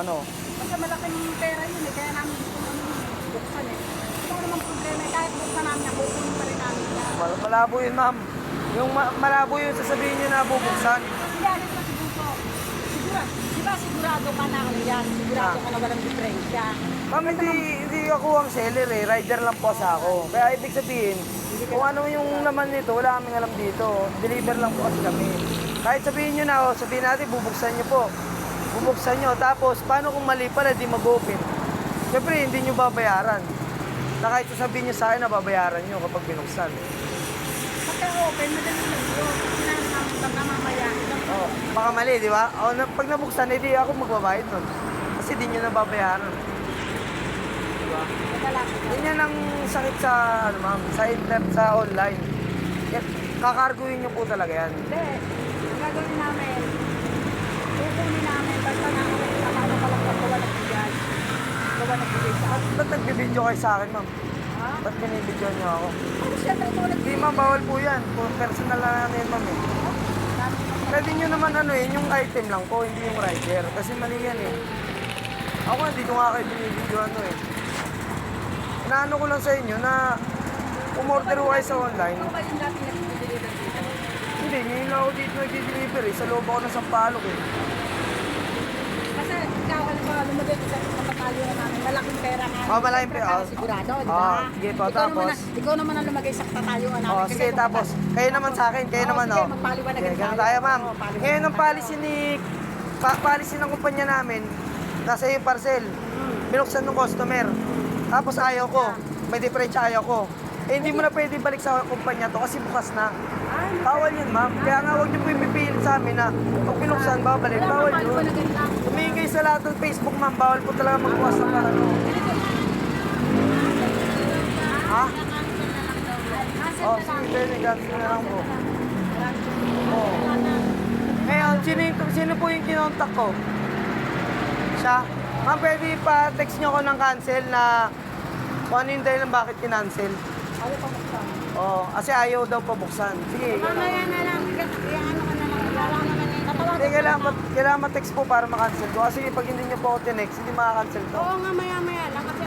ano. Kasi malaking pera yun eh, kaya namin gusto namin buksan eh. Wala namang problema eh, kahit buksan namin yan, kukunin pa rin namin yan. Mal- Malabo yun, ma'am. Yung ma- malabo yun, sasabihin nyo na bubuksan. Hindi, ano pa siguro. Sigura, di ba sigurado ka na ano yan, sigurado Ah. ka na walang diferensya. Ma'am, hindi, hindi ako ang seller eh. Rider lang po sa ako. Kaya ibig sabihin, kung ano yung laman nito, wala kaming alam dito. Deliver lang po kasi kami. Kahit sabihin nyo na, oh, sabihin natin, bubuksan nyo po. Bubuksan nyo. Tapos, paano kung mali pala, di mag-open? Siyempre, hindi nyo babayaran. Na kahit sasabihin nyo sa akin na babayaran nyo kapag binuksan. Pagka open, madali lang yun. Sinabi namin baka mamaya, Oh, baka mali, di ba? O, na, pag nabuksan, edi ako magbabayad nun. Kasi di nyo na babayaran. Di ba? madala. Yan ang sakit sa, ano ma'am, sa internet, sa online. Kakarguhin nyo po talaga yan. Hindi, ang gagawin namin, kukunin namin, basta namin, nakano ka lang gawa ng bigay. Gawa ng bigay sa Ba't, ba't nagbibideo kayo sa akin, ma'am? Ha? Ba't binibideo nyo ako? Ano siyempre ito ulit? Hindi, ma'am, bawal po yan. Kung personal lang yan, yan, ma'am. Eh. Pwede nyo naman ano eh, yung item lang po, hindi yung rider. Kasi mali yan eh. Ako hindi ko nga kayo binibideo ano eh. Inaano ko lang sa inyo na umorder ko kayo sa online. Ano ba yung dati nag-deliver dito? Hindi, ngayon lang ako dito nag-deliver eh. Sa loob ako ng Sampaloc eh. Kasi ikaw, ano ba, lumagay ka sa kapatayo na namin, malaking pera nga. Oh, malaking pera. kami Sigurado, di ba? Oh, sige po, ikaw Naman, tapos? ang- ikaw naman ang lumagay sa kapatayuan namin. Oh, sige, tapos, kayo naman sa akin, kayo Oh, naman, sige, oh. magpaliwanag Okay, tayo. tayo, ma'am. Oh, Ngayon, ang policy ni, pa, policy ng kumpanya namin, nasa yung parcel, Hmm. binuksan ng customer. Tapos ayaw ko, may diferensya ayaw ko. Eh, hindi mo na pwede balik sa kumpanya to kasi bukas na. Bawal yun, ma'am. Kaya nga, huwag niyo po ipipilit sa amin na pag binuksan, babalik. Bawal yun. Tumingin kayo sa lahat ng Facebook, ma'am. Bawal po talaga magbukas ng ano. Ha? Oh, sige, pwede. Cancel na lang po. Oo. Ngayon, sino, yung, sino po yung kinontak ko? Siya? Ma'am, pwede pa-text nyo ako ng cancel na kung ano yung dahilan bakit kinancel. Ayaw pa buksan. Oo, kasi ayaw daw pabuksan. Sige, ganun. Mamaya na lang. Ano ka na lang. Wala naman eh. Tatawagan Hindi, ko kailangan, lang. ma- kailangan ma-text po para ma-cancel ko. Kasi pag hindi nyo po ako tinext, hindi makakancel to. Oo nga, maya-maya lang kasi